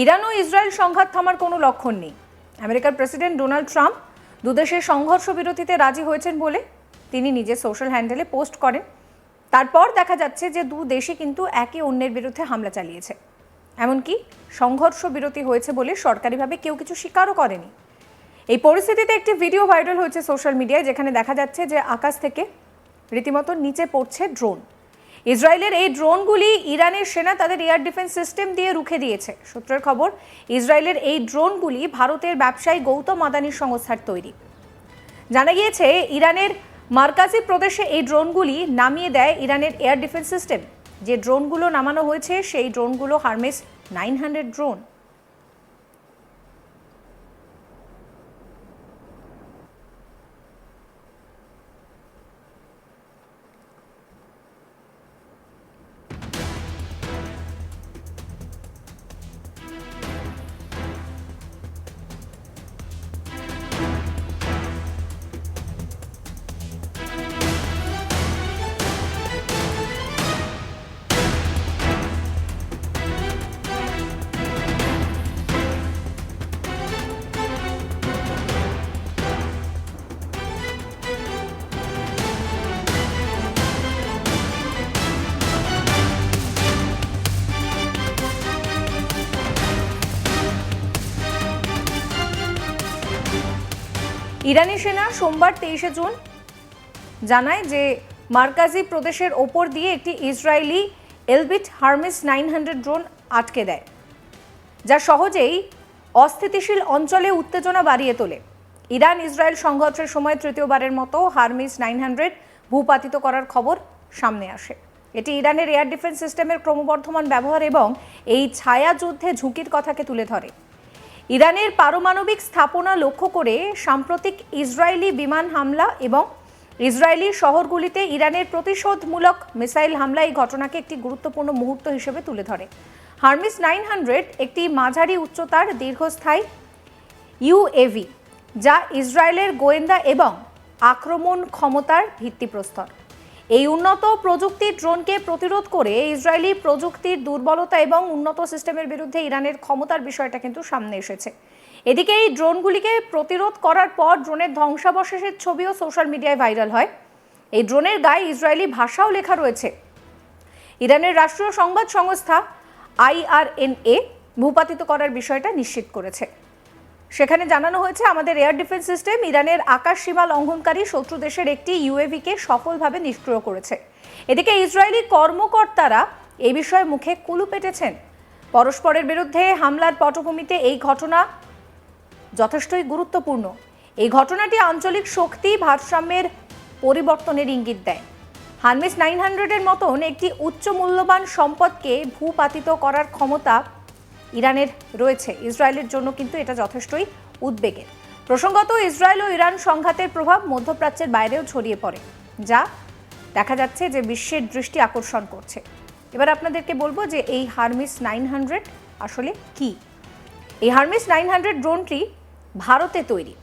Iran ও Israel সংঘাত থামার কোনো লক্ষণ নেই। আমেরিকার প্রেসিডেন্ট ডোনাল্ড ট্রাম্প দুদেশের সংঘর্ষ বিরতিতে রাজি হয়েছেন বলে তিনি নিজের সোশ্যাল হ্যান্ডেলে পোস্ট করেন। তারপর দেখা যাচ্ছে যে দু দেশই কিন্তু একে অন্যের বিরুদ্ধে হামলা চালিয়েছে। এমনকি সংঘর্ষ বিরতি হয়েছে বলে সরকারিভাবে কেউ কিছু স্বীকারও করেনি। এই পরিস্থিতিতে একটি ভিডিও ভাইরাল হয়েছে সোশ্যাল মিডিয়ায়, যেখানে দেখা যাচ্ছে যে আকাশ থেকে রীতিমতো নিচে পড়ছে ড্রোন। ইসরায়েলের এই ড্রোনগুলি ইরানের সেনা তাদের এয়ার ডিফেন্স সিস্টেম দিয়ে রুখে দিয়েছে। সূত্রের খবর, ইসরায়েলের এই ড্রোনগুলি ভারতের ব্যবসায়ী গৌতম আদানির সংস্থার তৈরি। জানা গিয়েছে, ইরানের মার্কাজি প্রদেশে এই ড্রোনগুলি নামিয়ে দেয় ইরানের এয়ার ডিফেন্স সিস্টেম। যে ড্রোনগুলো নামানো হয়েছে, সেই ড্রোনগুলো হারমেস নাইন হান্ড্রেড ড্রোন। ইরানি সেনা সোমবার তেইশে জুন জানায় যে মার্কাজি প্রদেশের ওপর দিয়ে একটি Israeli Elbit Hermes nine hundred drone আটকে দেয়, যা সহজেই অস্থিতিশীল অঞ্চলে উত্তেজনা বাড়িয়ে তোলে। ইরান ইসরায়েল সংঘর্ষের সময় তৃতীয়বারের মতো হারমিস নাইন হান্ড্রেড ভূপাতিত করার খবর সামনে আসে। এটি ইরানের এয়ার ডিফেন্স সিস্টেমের ক্রমবর্ধমান ব্যবহার এবং এই ছায়া যুদ্ধে ঝুঁকির কথাকে তুলে ধরে। ইরানের পারমাণবিক স্থাপনা লক্ষ্য করে সাম্প্রতিক ইসরায়েলি বিমান হামলা এবং ইসরায়েলি শহরগুলিতে ইরানের প্রতিশোধমূলক মিসাইল হামলা এই ঘটনাকে একটি গুরুত্বপূর্ণ মুহূর্ত হিসেবে তুলে ধরে। হার্মিস নাইন হান্ড্রেড একটি মাঝারি উচ্চতার দীর্ঘস্থায়ী ইউএভি, যা ইসরায়েলের গোয়েন্দা এবং আক্রমণ ক্ষমতার ভিত্তিপ্রস্তর। এই উন্নত প্রযুক্তির ড্রোনকে প্রতিরোধ করে ইসরায়েলি প্রযুক্তির দুর্বলতা এবং উন্নত সিস্টেমের বিরুদ্ধে ইরানের ক্ষমতার বিষয়টা কিন্তু সামনে এসেছে। এদিকে এই ড্রোনগুলিকে প্রতিরোধ করার পর ড্রোনের ধ্বংসাবশেষের ছবিও সোশ্যাল মিডিয়ায় ভাইরাল হয়। এই ড্রোনের গায়ে ইসরায়েলি ভাষাও লেখা রয়েছে। ইরানের রাষ্ট্রীয় সংবাদ সংস্থা আইআরএনএ ভূপাতিত করার বিষয়টা নিশ্চিত করেছে। সেখানে জানানো হয়েছে, আমাদের এয়ার ডিফেন্স সিস্টেম ইরানের আকাশ সীমা লঙ্ঘনকারী শত্রু দেশের একটি ইউএভিকে সফলভাবে নিষ্ক্রিয় করেছে। এদিকে ইসরায়েলি কর্মকর্তারা এই বিষয়ে মুখে কুলু পেটেছেন। পরস্পরের বিরুদ্ধে হামলার পটভূমিতে এই ঘটনা যথেষ্টই গুরুত্বপূর্ণ। এই ঘটনাটি আঞ্চলিক শক্তি ভারসাম্যের পরিবর্তনের ইঙ্গিত দেয়। হানমিস নাইন হান্ড্রেডের মতন একটি উচ্চ মূল্যবান সম্পদকে ভূপাতিত করার ক্ষমতা ইরানের রয়েছে। ইসরায়েলের জন্য কিন্তু এটা যথেষ্টই উদ্বেগের। প্রসঙ্গত, ইসরায়েল ও ইরান সংঘাতের প্রভাব মধ্যপ্রাচ্যের বাইরেও ছড়িয়ে পড়ে, যা দেখা যাচ্ছে যে বিশ্বের দৃষ্টি আকর্ষণ করছে। এবার আপনাদেরকে বলব যে এই হারমিস নাইন হান্ড্রেড আসলে কি? এই হারমিস নাইন হান্ড্রেড ড্রোনটি ভারতে তৈরি।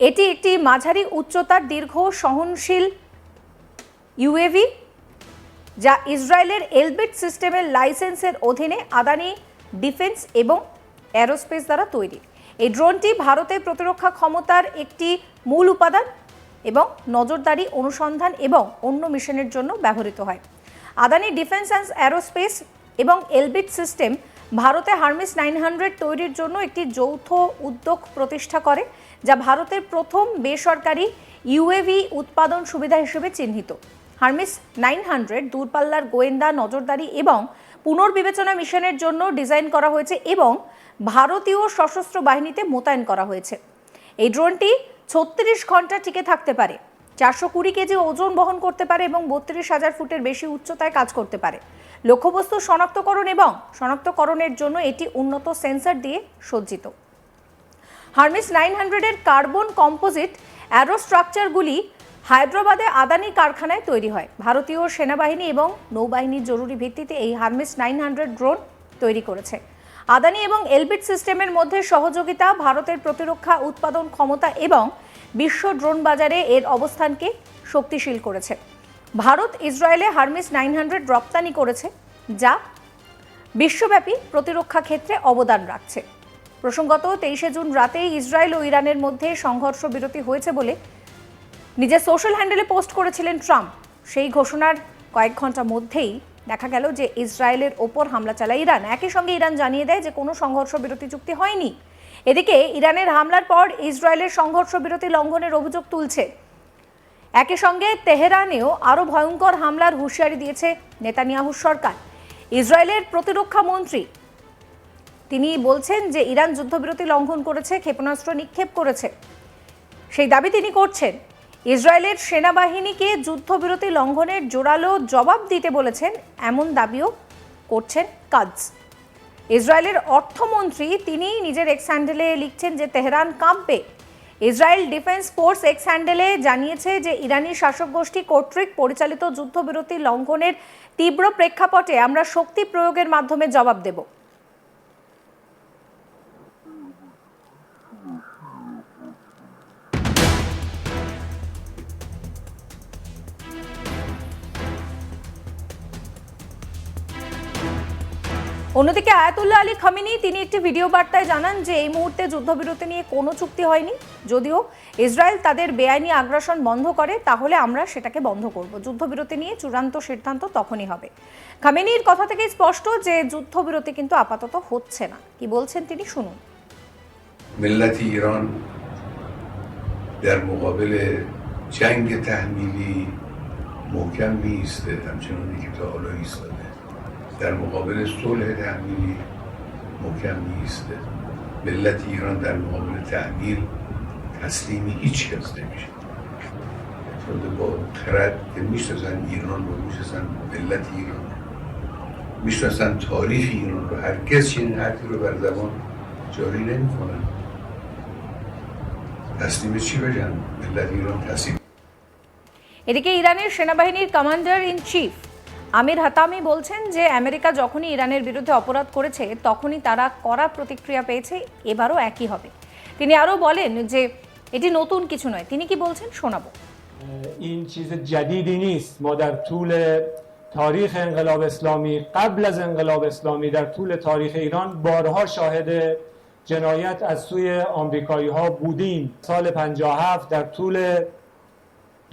এটি একটি মাঝারি উচ্চতার দীর্ঘ সহনশীল ইউএভি যা ইসরায়েলের এলবিট সিস্টেমের লাইসেন্সের অধীনে আদানি, ডিফেন্স এবং অ্যারোস্পেস দ্বারা তৈরি। এই ড্রোনটি ভারতের প্রতিরক্ষা ক্ষমতার একটি মূল উপাদান এবং নজরদারি, অনুসন্ধান এবং অন্য মিশনের জন্য ব্যবহৃত হয়। আদানি ডিফেন্স অ্যান্ড অ্যারোস্পেস এবং এলবিট সিস্টেম ভারতে হার্মিস নাইন হান্ড্রেড তৈরির জন্য একটি যৌথ উদ্যোগ প্রতিষ্ঠা করে, যা ভারতের প্রথম বেসরকারি ইউএভি উৎপাদন সুবিধা হিসেবে চিহ্নিত। হার্মিস নাইন হান্ড্রেড, দূরপাল্লার গোয়েন্দা নজরদারি এবং পুনর্বিবেচনা মিশনের জন্য ডিজাইন করা হয়েছে এবং ভারতীয় সশস্ত্র বাহিনীতে মোতায়েন করা হয়েছে। এই ড্রোনটি ছত্রিশ ঘণ্টা টিকে থাকতে পারে, চারশো কুড়ি কেজি ওজন বহন করতে পারে এবং বত্রিশ হাজার ফুটের বেশি উচ্চতায় কাজ করতে পারে। লক্ষ্যবস্তু শনাক্তকরণ এবং শনাক্তকরণের জন্য এটি উন্নত সেন্সর দিয়ে সজ্জিত। হার্মিস নাইন হান্ড্রেডের কার্বন কম্পোজিট অ্যারো স্ট্রাকচারগুলি হায়দ্রাবাদে আদানি কারখানায় তৈরি হয়। ভারতীয় সেনাবাহিনী এবং নৌবাহিনীর জরুরি ভিত্তিতে এই হার্মিস নাইন হান্ড্রেড ড্রোন তৈরি করেছে। আদানি এবং এলবিট সিস্টেমের মধ্যে সহযোগিতা, ভারতের প্রতিরক্ষা উৎপাদন ক্ষমতা এবং বিশ্ব ড্রোন বাজারে এর অবস্থানকে শক্তিশীল করেছে। ভারত ইসরায়েলে হার্মিস নাইন হান্ড্রেড রপ্তানি করেছে, যা বিশ্বব্যাপী প্রতিরক্ষা ক্ষেত্রে অবদান রাখছে। প্রসঙ্গত, তেইশে জুন রাতেই ইসরায়েল ও ইরানের মধ্যে সংঘর্ষ বিরতি হয়েছে বলে নিজের সোশ্যাল হ্যান্ডেলে পোস্ট করেছিলেন ট্রাম্প সেই ঘোষণার কয়েক ঘণ্টা মধ্যেই দেখা গেল যে ইসরায়েলের ওপর হামলা চালায় ইরান। একই সঙ্গে ইরান জানিয়ে দেয় যে কোনো সংঘর্ষ বিরতি চুক্তি হয়নি। এদিকে ইরানের হামলার পর ইসরায়েলের সংঘর্ষ বিরতি লঙ্ঘনের অভিযোগ তুলছে। একই সঙ্গে তেহরানেও আরও ভয়ঙ্কর হামলার হুঁশিয়ারি দিয়েছে নেতানিয়াহুর সরকার। ইসরায়েলের প্রতিরক্ষা মন্ত্রী তিনি বলছেন যে ইরান যুদ্ধবিরতি লঙ্ঘন করেছে, ক্ষেপণাস্ত্র নিক্ষেপ করেছে। সেই দাবি তিনি করছেন। ইসরায়েলের সেনাবাহিনীকে যুদ্ধবিরতি লঙ্ঘনের জোরালো জবাব দিতে বলেছেন, এমন দাবিও করছেন কাজ। ইসরায়েলের অর্থমন্ত্রী তিনি নিজের এক্স হ্যান্ডেলে লিখছেন যে তেহরান কাঁপবে। ইসরায়েল ডিফেন্স ফোর্স এক্স হ্যান্ডেলে জানিয়েছে যে ইরানি শাসক গোষ্ঠী কর্তৃক পরিচালিত যুদ্ধবিরতি লঙ্ঘনের তীব্র প্রেক্ষাপটে আমরা শক্তি প্রয়োগের মাধ্যমে জবাব দেব। অন্যদিকে আয়াতুল্লাহ আলী খামিনি তিনি একটি ভিডিও বার্তায় জানান যে এই মুহূর্তে যুদ্ধবিরতি নিয়ে কোনো চুক্তি হয়নি যদিও ইসরায়েল তাদের বেআইনি আগ্রাসন বন্ধ করে তাহলে আমরা সেটাকে বন্ধ করব যুদ্ধবিরতি নিয়ে চূড়ান্ত সিদ্ধান্ত তখনই হবে খামেনির কথা থেকে স্পষ্ট যে যুদ্ধবিরতি কিন্তু আপাতত হচ্ছে না কি বলছেন তিনি শুনুন ملت ایران در مقابل جنگ تحمیلی محکم می ایسته همچنانی که تا حالا ایستاده در مقابل صلح تحمیلی محکم می ایسته ملت ایران در مقابل تحمیل تسلیم هیچ کس نمیشه چون با خرد که میشناسن ایران رو میشناسن ملت ایران میشناسن تاریخ ایران رو هرگز چنین حرفی رو بر زبان جاری نمیکنن تسلیم چی بگن ملت ایران تسلیم এদিকে ইরানের সেনাবাহিনীর commander in chief Aamir Hatami বলছেন যে আমেরিকা যখনই ইরানের বিরুদ্ধে অপরাধ করেছে তখনই তারা কড়া প্রতিক্রিয়া পেয়েছে এবারও একই হবে তিনি আরও বলেন যে এটি নতুন কিছু নয় তিনি কি বলছেন শোনাবো این چیز جدیدی نیست ما در طول تاریخ انقلاب اسلامی قبل از انقلاب اسلامی در طول تاریخ ایران بارها شاهد جنایت از سوی آمریکایی ها بودیم سال 57 در طول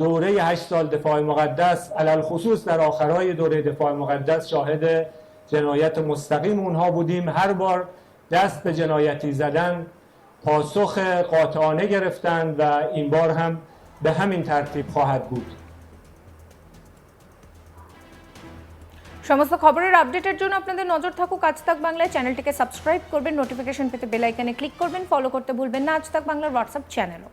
دوره 8 سال دفاع مقدس علل خصوص در آخرهای دوره دفاع مقدس شاهد جنایت مستقیم اونها بودیم هر بار دست به جنایتی زدن پاسخ قاطعانه گرفتن و این بار هم به همین ترتیب خواهد بود সমস্ত খবরের আপডেটের জন্য আপনাদের নজর থাকুক আজ তাক বাংলায় চ্যানেলটিকে সাবস্ক্রাইব করবেন নোটিফিকেশন পেতে বেল আইকনে ক্লিক করবেন ফলো করতে ভুলবেন না আজ তাক বাংলার হোয়াটসঅ্যাপ চ্যানেলও